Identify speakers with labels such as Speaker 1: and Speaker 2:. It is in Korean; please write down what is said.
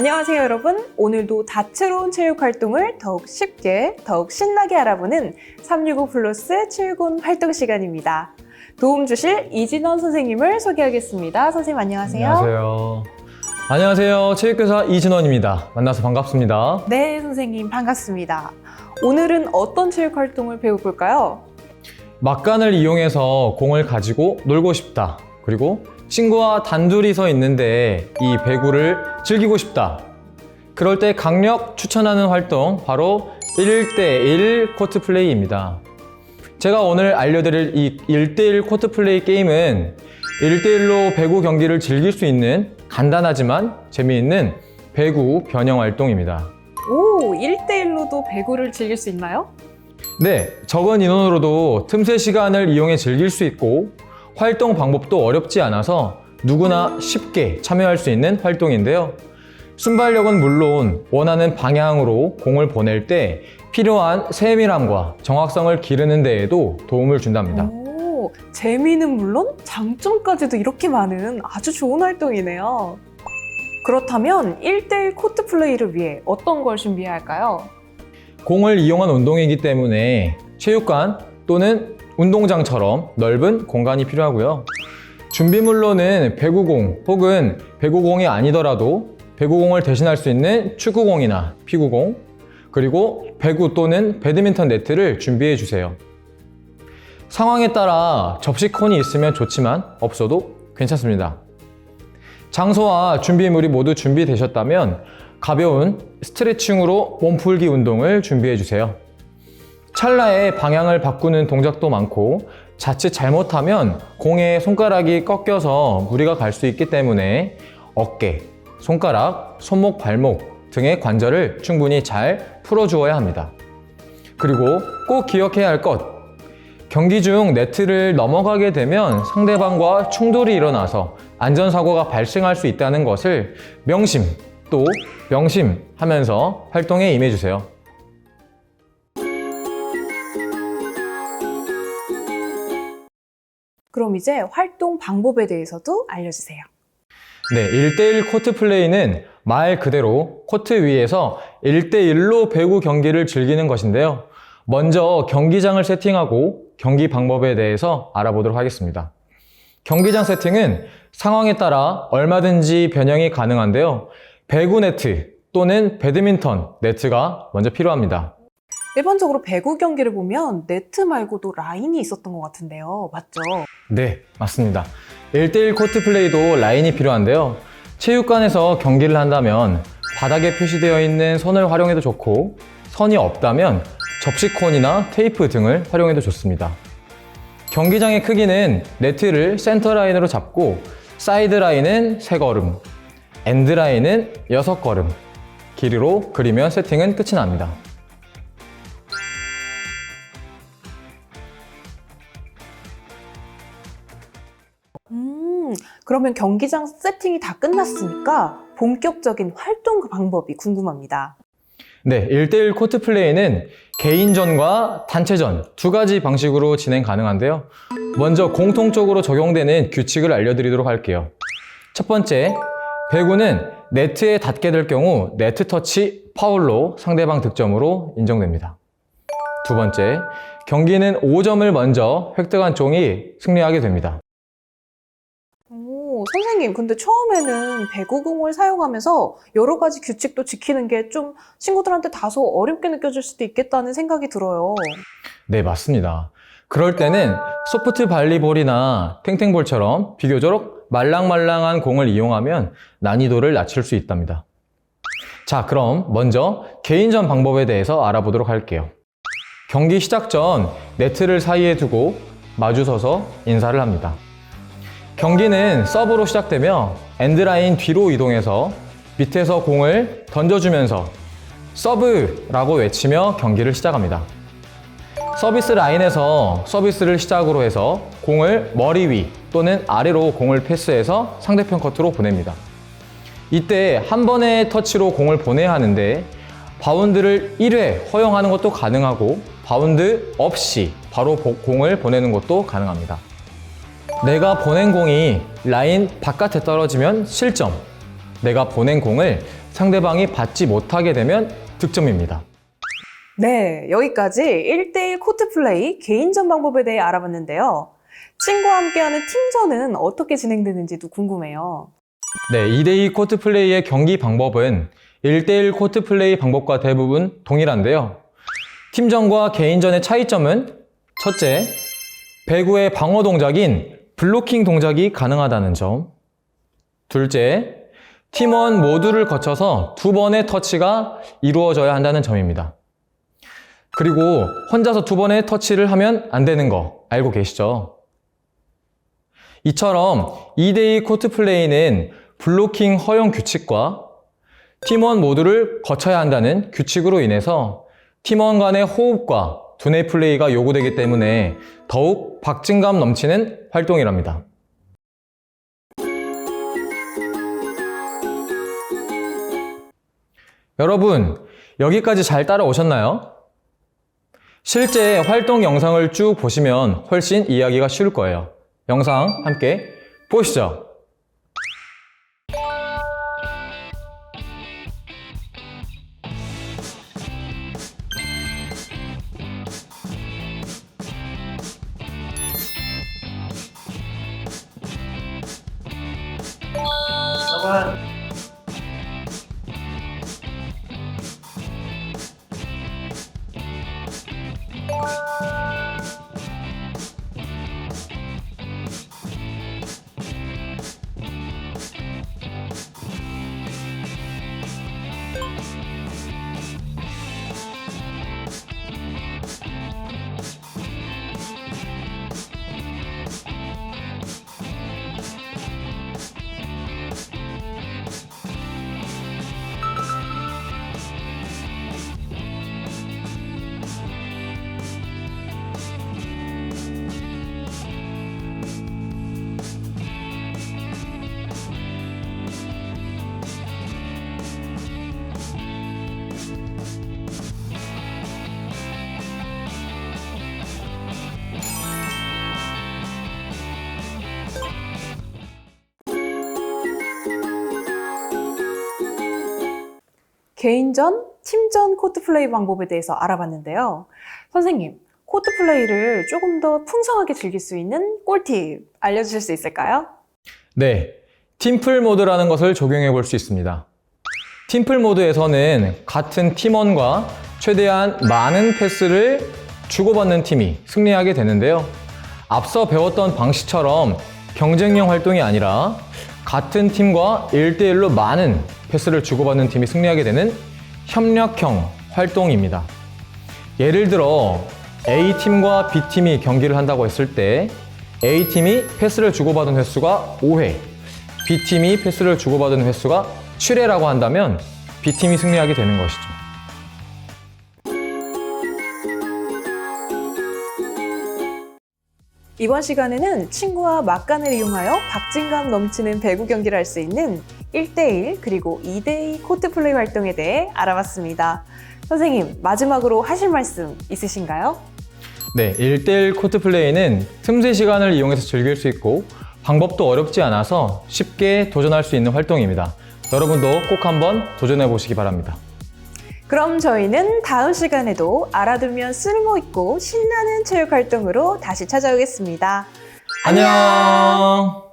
Speaker 1: 안녕하세요, 여러분. 오늘도 다채로운 체육 활동을 더욱 쉽게, 더욱 신나게 알아보는 365 플러스 출근 활동 시간입니다. 도움 주실 이진원 선생님을 소개하겠습니다. 선생님 안녕하세요.
Speaker 2: 안녕하세요. 안녕하세요. 체육교사 이진원입니다. 만나서 반갑습니다.
Speaker 1: 네, 선생님 반갑습니다. 오늘은 어떤 체육 활동을 배워볼까요?
Speaker 2: 막간을 이용해서 공을 가지고 놀고 싶다. 그리고 친구와 단둘이 서 있는데 이 배구를 즐기고 싶다. 그럴 때 강력 추천하는 활동 바로 1대1 코트 플레이입니다. 제가 오늘 알려드릴 이 1대1 코트 플레이 게임은 1대1로 배구 경기를 즐길 수 있는 간단하지만 재미있는 배구 변형 활동입니다.
Speaker 1: 오, 1대1로도 배구를 즐길 수 있나요?
Speaker 2: 네, 적은 인원으로도 틈새 시간을 이용해 즐길 수 있고 활동 방법도 어렵지 않아서 누구나 쉽게 참여할 수 있는 활동인데요. 순발력은 물론 원하는 방향으로 공을 보낼 때 필요한 세밀함과 정확성을 기르는 데에도 도움을 준답니다.
Speaker 1: 오, 재미는 물론 장점까지도 이렇게 많은 아주 좋은 활동이네요. 그렇다면 1대1 코트 플레이를 위해 어떤 걸 준비해야 할까요?
Speaker 2: 공을 이용한 운동이기 때문에 체육관 또는 운동장처럼 넓은 공간이 필요하고요. 준비물로는 배구공 혹은 배구공이 아니더라도 배구공을 대신할 수 있는 축구공이나 피구공, 그리고 배구 또는 배드민턴 네트를 준비해 주세요. 상황에 따라 접시콘이 있으면 좋지만 없어도 괜찮습니다. 장소와 준비물이 모두 준비되셨다면 가벼운 스트레칭으로 몸풀기 운동을 준비해 주세요. 찰나에 방향을 바꾸는 동작도 많고 자칫 잘못하면 공에 손가락이 꺾여서 무리가 갈 수 있기 때문에 어깨, 손가락, 손목, 발목 등의 관절을 충분히 잘 풀어주어야 합니다. 그리고 꼭 기억해야 할 것. 경기 중 네트를 넘어가게 되면 상대방과 충돌이 일어나서 안전사고가 발생할 수 있다는 것을 명심 또 명심하면서 활동에 임해주세요.
Speaker 1: 그럼 이제 활동 방법에 대해서도 알려주세요.
Speaker 2: 네, 1대1 코트 플레이는 말 그대로 코트 위에서 1대1로 배구 경기를 즐기는 것인데요. 먼저 경기장을 세팅하고 경기 방법에 대해서 알아보도록 하겠습니다. 경기장 세팅은 상황에 따라 얼마든지 변형이 가능한데요. 배구 네트 또는 배드민턴 네트가 먼저 필요합니다.
Speaker 1: 일반적으로 배구 경기를 보면 네트 말고도 라인이 있었던 것 같은데요. 맞죠?
Speaker 2: 네, 맞습니다. 1대1 코트 플레이도 라인이 필요한데요. 체육관에서 경기를 한다면 바닥에 표시되어 있는 선을 활용해도 좋고 선이 없다면 접시콘이나 테이프 등을 활용해도 좋습니다. 경기장의 크기는 네트를 센터 라인으로 잡고 사이드 라인은 3걸음, 엔드 라인은 6걸음, 길이로 그리면 세팅은 끝이 납니다.
Speaker 1: 그러면 경기장 세팅이 다 끝났으니까 본격적인 활동 방법이 궁금합니다.
Speaker 2: 네, 1대1 코트 플레이는 개인전과 단체전 두 가지 방식으로 진행 가능한데요. 먼저 공통적으로 적용되는 규칙을 알려드리도록 할게요. 첫 번째, 배구는 네트에 닿게 될 경우 네트 터치 파울로 상대방 득점으로 인정됩니다. 두 번째, 경기는 5점을 먼저 획득한 쪽이 승리하게 됩니다.
Speaker 1: 오, 선생님, 근데 처음에는 배구공을 사용하면서 여러 가지 규칙도 지키는 게 좀 친구들한테 다소 어렵게 느껴질 수도 있겠다는 생각이 들어요.
Speaker 2: 네, 맞습니다. 그럴 때는 소프트 발리볼이나 탱탱볼처럼 비교적 말랑말랑한 공을 이용하면 난이도를 낮출 수 있답니다. 자, 그럼 먼저 개인전 방법에 대해서 알아보도록 할게요. 경기 시작 전 네트를 사이에 두고 마주서서 인사를 합니다. 경기는 서브로 시작되며 엔드라인 뒤로 이동해서 밑에서 공을 던져주면서 서브라고 외치며 경기를 시작합니다. 서비스 라인에서 서비스를 시작으로 해서 공을 머리 위 또는 아래로 공을 패스해서 상대편 커트로 보냅니다. 이때 한 번의 터치로 공을 보내야 하는데 바운드를 1회 허용하는 것도 가능하고 바운드 없이 바로 보- 공을 보내는 것도 가능합니다. 내가 보낸 공이 라인 바깥에 떨어지면 실점. 내가 보낸 공을 상대방이 받지 못하게 되면 득점입니다.
Speaker 1: 네, 여기까지 1대1 코트 플레이 개인전 방법에 대해 알아봤는데요. 친구와 함께하는 팀전은 어떻게 진행되는지도 궁금해요.
Speaker 2: 네, 2대2 코트 플레이의 경기 방법은 1대1 코트 플레이 방법과 대부분 동일한데요. 팀전과 개인전의 차이점은 첫째, 배구의 방어 동작인 블로킹 동작이 가능하다는 점. 둘째, 팀원 모두를 거쳐서 두 번의 터치가 이루어져야 한다는 점입니다. 그리고 혼자서 두 번의 터치를 하면 안 되는 거 알고 계시죠? 이처럼 2대2 코트 플레이는 블로킹 허용 규칙과 팀원 모두를 거쳐야 한다는 규칙으로 인해서 팀원 간의 호흡과 두뇌 플레이가 요구되기 때문에 더욱 박진감 넘치는 활동이랍니다. 여러분, 여기까지 잘 따라오셨나요? 실제 활동 영상을 쭉 보시면 훨씬 이해하기가 쉬울 거예요. 영상 함께 보시죠. want.
Speaker 1: 개인전, 팀전 코트 플레이 방법에 대해서 알아봤는데요. 선생님, 코트 플레이를 조금 더 풍성하게 즐길 수 있는 꿀팁 알려주실 수 있을까요?
Speaker 2: 네, 팀플 모드라는 것을 적용해 볼 수 있습니다. 팀플 모드에서는 같은 팀원과 최대한 많은 패스를 주고받는 팀이 승리하게 되는데요. 앞서 배웠던 방식처럼 경쟁형 활동이 아니라 같은 팀과 1대1로 많은 패스를 주고받는 팀이 승리하게 되는 협력형 활동입니다. 예를 들어 A팀과 B팀이 경기를 한다고 했을 때 A팀이 패스를 주고받은 횟수가 5회, B팀이 패스를 주고받은 횟수가 7회라고 한다면 B팀이 승리하게 되는 것이죠.
Speaker 1: 이번 시간에는 친구와 막간을 이용하여 박진감 넘치는 배구 경기를 할 수 있는 1대1 그리고 2대2 코트 플레이 활동에 대해 알아봤습니다. 선생님, 마지막으로 하실 말씀 있으신가요?
Speaker 2: 네, 1대1 코트 플레이는 틈새 시간을 이용해서 즐길 수 있고 방법도 어렵지 않아서 쉽게 도전할 수 있는 활동입니다. 여러분도 꼭 한번 도전해 보시기 바랍니다.
Speaker 1: 그럼 저희는 다음 시간에도 알아두면 쓸모있고 신나는 체육 활동으로 다시 찾아오겠습니다.
Speaker 2: 안녕!